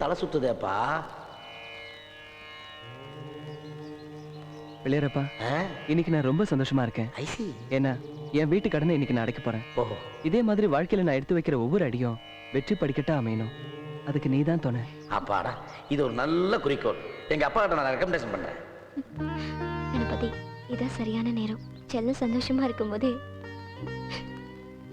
தலை சுத்துதேப்பா. பிள்ளையரப்பா? இன்னைக்கு நான் ரொம்ப சந்தோஷமா இருக்கேன். ஐசி ஏன்னா என் வீட்டு கடனை இன்னைக்கு நான் அடைக்க போறேன். ஓஹோ இதே மாதிரி வாழ்க்கையில நான் எடுத்து வைக்கிற ஒவ்வொரு அடியும் வெற்றி படிக்கட்டா அமையணும். அதுக்கு நீ தான் துணை. அப்பாடா இது ஒரு நல்ல குறிக்கோள். எங்க அப்பா கிட்ட நான் ரெக்கமெண்டேஷன் பண்றேன். கணபதி இதான் சரியான நேரம். செல்லம் சந்தோஷமா இருக்கும்போது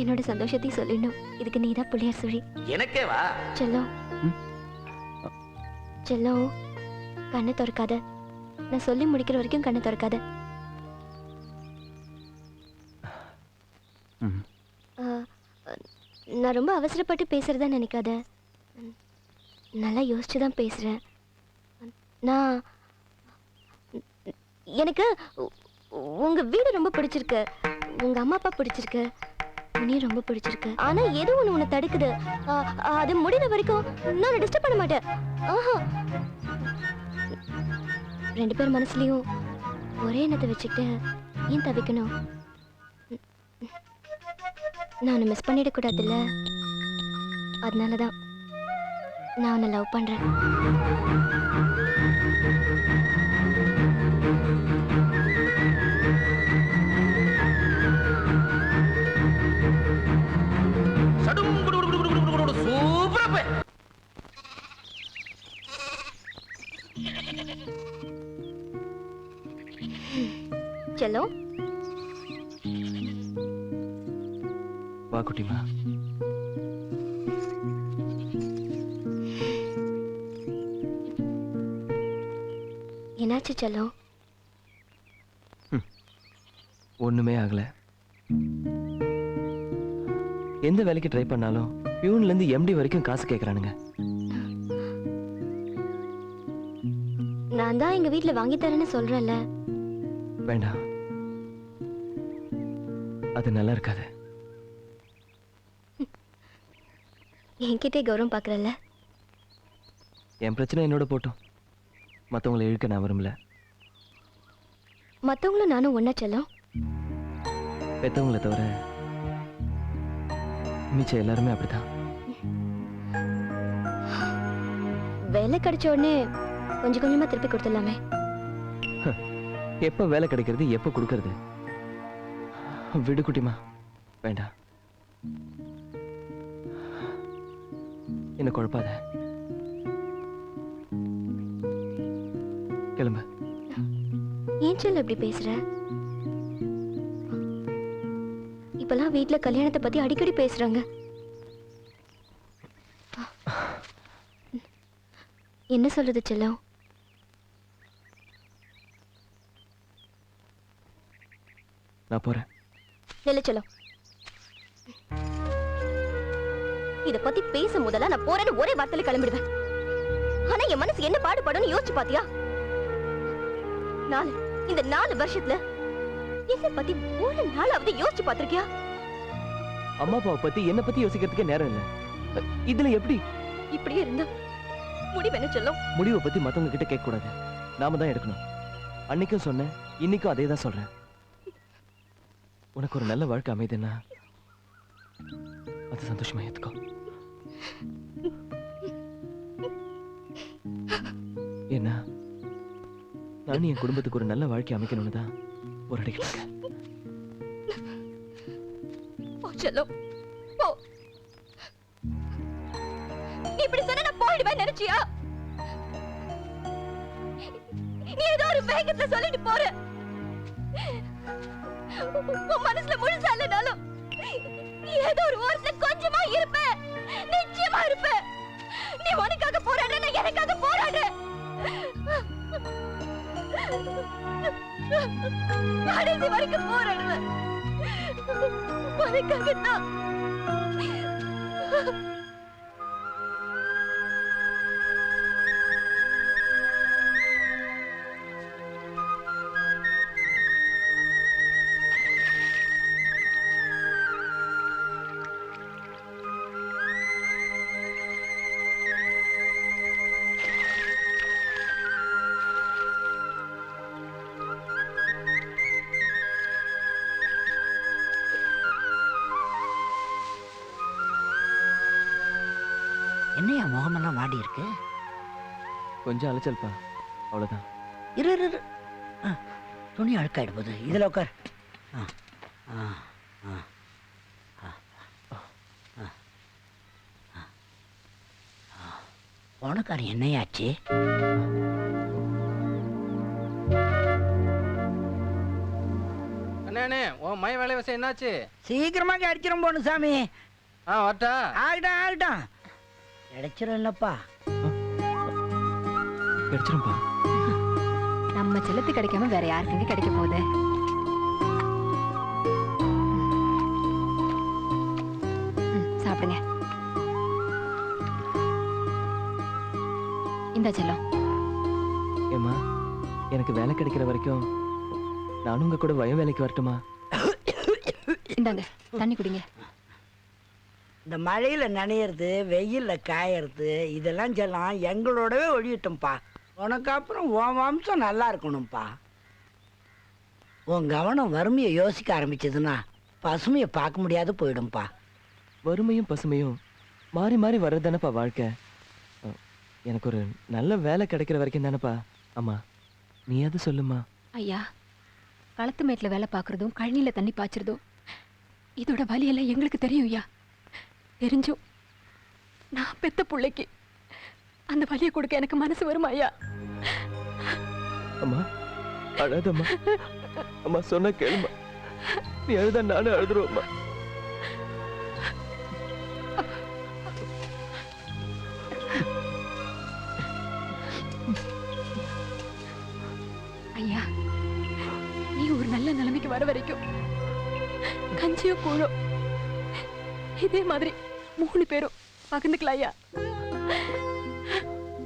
என்னோட சந்தோஷத்தையும் சொல்லிடணும். இதுக்கு நீ தான் பிள்ளையார் சுழி. எனக்கே வா. செல்லம்? செல்லம் கண்ணை திறக்காத. நான் சொல்லி முடிக்கிற வரைக்கும் கண்ணை திறக்காத. நான் ரொம்ப அவசரப்பட்டு பேசுறதா நினைக்காத. நல்லா யோசிச்சு தான் பேசுறேன். நான் எனக்கு உ- உங்க வீடு ரொம்ப பிடிச்சிருக்கு. உங்க அம்மா அப்பா பிடிச்சிருக்கு. உன்னையும் ரொம்ப பிடிச்சிருக்கு. ஆனா ஏதோ ஒண்ணு உன்னை தடுக்குது. அது முடிகிற வரைக்கும் நான் டிஸ்டர்ப் பண்ண மாட்டேன். ஆஹா. ரெண்டு பேர் மனசுலயும் ஒரே எண்ணத்தை வச்சுக்கிட்டு ஏன் தவிக்கணும்? நான் மிஸ் பண்ணிடக்கூடாதுல்ல? அதனால தான் நான் உன்னை லவ் பண்றேன். வா குட்டிமா. என்னாச்சு செல்லம்? ஒண்ணுமே ஆகல. எந்த வேலைக்கு ட்ரை பண்ணாலும் பியூன்ல இருந்து எம்டி வரைக்கும் காசு கேக்குறானுங்க. நான் தான் எங்க வீட்ல வாங்கி தரேன்னு சொல்றேன்ல. வேண்டாம். அது நல்லா இருக்காது. என்கிட்டே கௌரவம் பார்க்கறல்ல? என் பிரச்சனை என்னோட போட்டோம். மத்தவங்களை இழுக்க நான் விரும்பல. மத்தவங்களும் நானும் ஒண்ணா செல்லம்? பெத்தவங்களை தவிர மிச்சம் எல்லாருமே அப்படிதான் வேலை கிடைச்ச உடனே கொஞ்சம் கொஞ்சமா திருப்பி கொடுத்துடலாமே. எப்ப வேலை கிடைக்கிறது எப்ப கொடுக்கறது? விடு குட்டிமா வேண்டாம். என்ன குழப்பாத? கிளம்பு. ஏன் செல்ல இப்படி பேசுற? இப்பெல்லாம் வீட்ல கல்யாணத்தை பத்தி அடிக்கடி பேசுறாங்க. என்ன சொல்றது செல்லம்? நான் போறேன். நெல்ல செல்லம். இத பத்தி பேச முதல்ல நான் போறேன்னு ஒரே வார்த்தையில கிளம்பிடுவேன். ஆனா என் மனசு என்ன பாடுபடும்னு யோசிச்சு பாத்தியா? நாலு இந்த நாலு வருஷத்துல என்ன பத்தி ஒரு நாளாவது யோசிச்சு பாத்திருக்கியா? அம்மா அப்பாவை பத்தி என்ன பத்தி யோசிக்கிறதுக்கே நேரம் இல்ல. இதுல எப்படி? இப்படியே இருந்தா முடிவு என்ன சொல்லும்? முடிவை பத்தி மத்தவங்க கிட்ட கேட்க கூடாது நாம தான் எடுக்கணும். அன்னைக்கும் சொன்னேன் இன்னைக்கும் அதே தான் சொல்றேன். உனக்கு ஒரு நல்ல வாழ்க்கை அமைதுன்னா அது சந்தோஷமா ஏத்துக்கோ என்ன? நான் என் குடும்பத்துக்கு ஒரு நல்ல வாழ்க்கை அமைக்கணும்னு தான் போராடிக்கிட்டு இருக்கேன். போ போ. நீ இப்படி சொன்னா நான் போயிடுவேன் நினைச்சியா? நீ ஏதோ ஒரு வேகத்துல சொல்லிட்டு போற. உன் மனசுல முழுசா இல்லைனாலும் ஏதோ ஒரு ஓரத்துல கொஞ்சமா இருப்ப. நிச்சயமா இருப்ப. நீ உனக்காக போராடு நான் எனக்காக போராடு கடைசி வரைக்கும் போராடுவேன் உனக்காகத்தான் வாடி இருக்கு? கொஞ்சம் அலைச்சல்ப்பா. அவ்வளோதான் இரு இரு இரு. ஆ, துணி அழுக்காயிடு போகுது இதில் உட்கார் ஆ ஆ ஆ ஆ, ஆ, ஆ, ஆ. போனக்காரன் என்னையாச்சு? அண்ணே அண்ணே உன் மய வேலை விஷயம் என்னாச்சு? சீக்கிரமா கிடைச்சிரும் போனு சாமி. ஆ வரட்டா. ஆகட்டும் ஆகட்டும் கிடைச்சிரும் இல்லப்பா கிடைச்சிரும்ப்பா நம்ம செல்லத்து கிடைக்காம வேற யாருக்குங்க கிடைக்க போகுது. ம், சாப்பிடுங்க. இந்த செல்லம். ஏம்மா எனக்கு வேலை கிடைக்கிற வரைக்கும் நானும் உங்க கூட வய வேலைக்கு வரட்டுமா? இந்தாங்க தண்ணி குடிங்க. இந்த மழையில நனையிறது வெயில்ல காயறது இதெல்லாம் செல்லாம் எங்களோடவே ஒழியட்டும்ப்பா உனக்கு அப்புறம் உன் வம்சம் நல்லா இருக்கணும்ப்பா உன் கவனம் வறுமையை யோசிக்க ஆரம்பிச்சதுன்னா பசுமையை பார்க்க முடியாது போயிடும்ப்பா வறுமையும் பசுமையும் மாறி மாறி வர்றதுதானப்பா வாழ்க்கை? எனக்கு ஒரு நல்ல வேலை கிடைக்கிற வரைக்கும் தானப்பா. அம்மா நீயாவது சொல்லுமா ஐயா களத்து மேட்ல வேலை பார்க்கறதும் கழனில தண்ணி பாய்ச்சறதும் இதோட வலியெல்லாம் எங்களுக்கு தெரியும் ஐயா. தெரிஞ்சும் நான் பெத்த புள்ளைக்கு அந்த வலியை கொடுக்க எனக்கு மனசு வருமா ஐயா? அம்மா அழாதம்மா. அம்மா சொன்ன கேளுமா நீ அழுதா நானும் அழுதுருவோம்மா ஐயா நீ ஒரு நல்ல நிலைமைக்கு வர வரைக்கும் கஞ்சியோ கூழோ இதே மாதிரி மூணு பேரும் பகிர்ந்துக்கலாம் ஐயா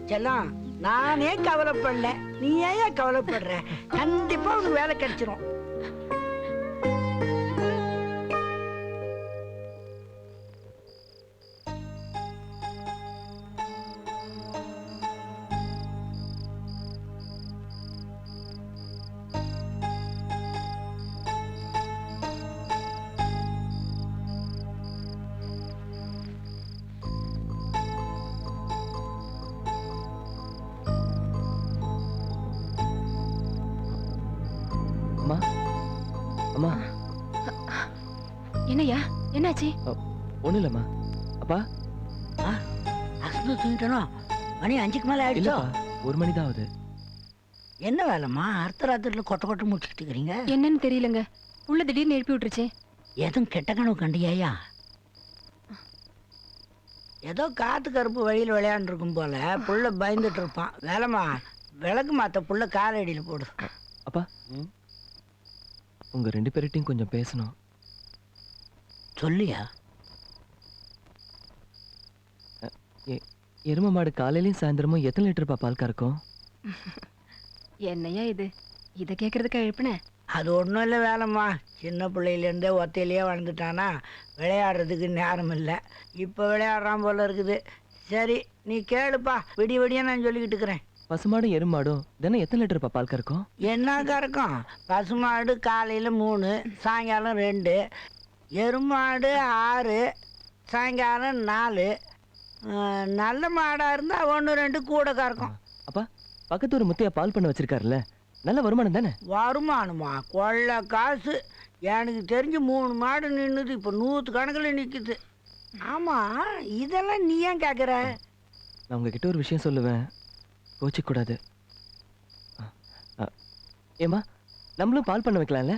செல்லம் நானே கவலைப்படல. நீ ஏன் கவலைப்படுற? கண்டிப்பா உனக்கு வேலை கிடைச்சிரும். என்னய்யா? என்னாச்சு? ஒண்ணும் இல்லம்மா அப்பா? அசந்து தூங்கிட்டனோ? மணி அஞ்சுக்கு மேல ஆயிடுச்சோ? ஒரு மணி தான் ஆகுது. என்ன வேலைம்மா? அர்த்த ராத்திரில கொட்ட கொட்ட முடிச்சுட்டு இருக்கிறீங்க? என்னன்னு தெரியலங்க. உள்ள திடீர்னு எழுப்பி விட்டுருச்சு. எதுவும் கெட்ட கனவு கண்டியாயா? ஏதோ காத்து கருப்பு வழியில் விளையாண்டுருக்கும் போல. புள்ள பயந்துட்டு இருப்பான். வேலைம்மா விளக்கு மாத்த புள்ள காலடியில் போடு. அப்பா. உங்க ரெண்டு பேர்கிட்டயும் கொஞ்சம் பேசணும். சொல்லியா? எரும மாடு காலையிலயும் சாயந்தரமும் எத்தனை லிட்டர்ப்பா பால் கறக்கும்? என்னய்யா இது? இத கேக்குறதுக்கா எழுப்புன? அது ஒன்றும் இல்லை வேலைம்மா. சின்ன பிள்ளையிலேருந்தே ஒத்தையிலேயே வளர்ந்துட்டானா. விளையாடுறதுக்கு நேரம் இல்லை. இப்போ விளையாடுறான் போல இருக்குது. சரி நீ கேளுப்பா. விடிய விடிய நான் சொல்லிக்கிட்டு இருக்கிறேன். பசுமாடும் எருமாடும் தினம் எத்தனை லிட்டர்ப்பா பால் கறக்கும்? என்ன கறக்கும்? பசுமாடு காலையில் மூணு சாயங்காலம் ரெண்டு. எருமாடு ஆறு சாயங்காலம் நாலு. நல்ல மாடாக இருந்தால் ஒன்று ரெண்டு கூட கறக்கும் அப்பா பக்கத்து ஒரு முத்தையா பால் பண்ண வச்சிருக்காருல்ல. நல்ல வருமானம் தானே? வருமானமா? கொள்ள காசு. எனக்கு தெரிஞ்சு மூணு மாடு நின்றுது இப்போ நூற்று கணக்கில் நிற்குது ஆமாம் இதெல்லாம் நீ ஏன் கேட்குற நான் உங்ககிட்ட ஒரு விஷயம் சொல்லுவேன். கோச்சிக்க கூடாது அ, அ, ஏம்மா நம்மளும் பால் பண்ண வைக்கலாம்ல?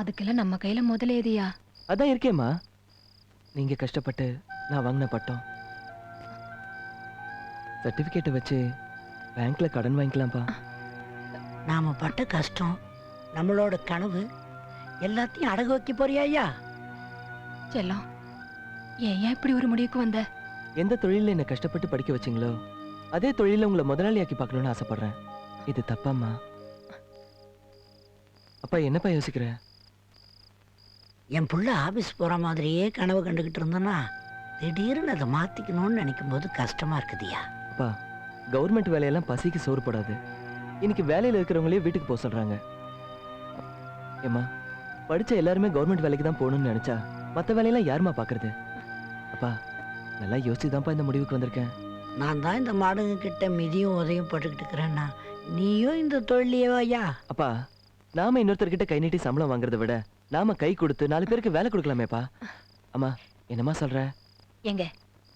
அதுக்கெல்லாம் நம்ம கையில முதலேதியா அதான் இருக்கேம்மா. நீங்க கஷ்டப்பட்டு நான் வாங்கின பட்டம். சர்டிஃபிகேட்டை வச்சு பேங்க்ல கடன் வாங்கிக்கலாம்ப்பா. நாம் பட்ட கஷ்டம் நம்மளோட கனவு எல்லாத்தையும் அடகு வைக்க போறியா ஐயா? செல்லம் ஏன் ஏன் இப்படி ஒரு முடிவுக்கு வந்த? எந்த தொழிலில் என்னை கஷ்டப்பட்டு படிக்க வச்சீங்களோ அதே தொழிலில் உங்களை முதலாளியாக்கி பார்க்கணும்னு ஆசைப்படுறேன். இது தப்பாம்மா. அப்பா என்னப்பா யோசிக்கிற? என் புள்ள ஆபீஸ் போகிற மாதிரியே கனவு கண்டுக்கிட்டு இருந்தேன்னா திடீர்னு அதை மாற்றிக்கணும்னு நினைக்கும் போது கஷ்டமாக இருக்குதுயா அப்பா கவர்மெண்ட் வேலையெல்லாம் பசிக்கு சோறு போடாது இன்னைக்கு வேலையில் இருக்கிறவங்களே வீட்டுக்கு போக சொல்றாங்க. ஏம்மா படிச்ச எல்லாருமே கவர்மெண்ட் வேலைக்கு தான் போகணும்னு நினைச்சா மற்ற வேலையெல்லாம் யாரும்மா பார்க்கறது அப்பா நல்லா யோசிச்சு தான்ப்பா இந்த முடிவுக்கு வந்திருக்கேன். நான் தான் இந்த மாடுங்க கிட்ட மிதியும் உதவியும் பட்டுக்கிட்டு இருக்கிறேன்னா நீயும் இந்த தொழிலையோ ஐயா அப்பா நாம இன்னொருத்தர்கிட்ட கை நீட்டி சம்பளம் வாங்குறதை விட நாம கை கொடுத்து நாலு பேருக்கு வேலை கொடுக்கலாமேப்பா. அம்மா என்னம்மா சொல்ற? எங்க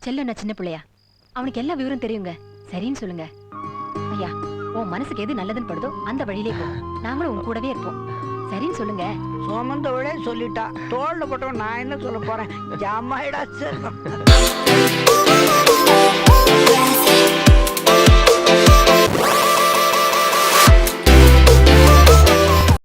செல்லுன்னா சின்ன பிள்ளையா. அவனுக்கு எல்லா விவரம் தெரியுங்க. சரின்னு சொல்லுங்க. ஐயா உன் மனசுக்கு எது நல்லதுன்னு படுதோ அந்த வழியிலே போ. நாங்களும் உன் கூடவே இருப்போம். சரின்னு சொல்லுங்க. சுமந்தவளே சொல்லிட்டா. தோல்ல போட்டவன் நான் என்ன சொல்ல போறேன்? ஜாமாயிடா சார் Yes,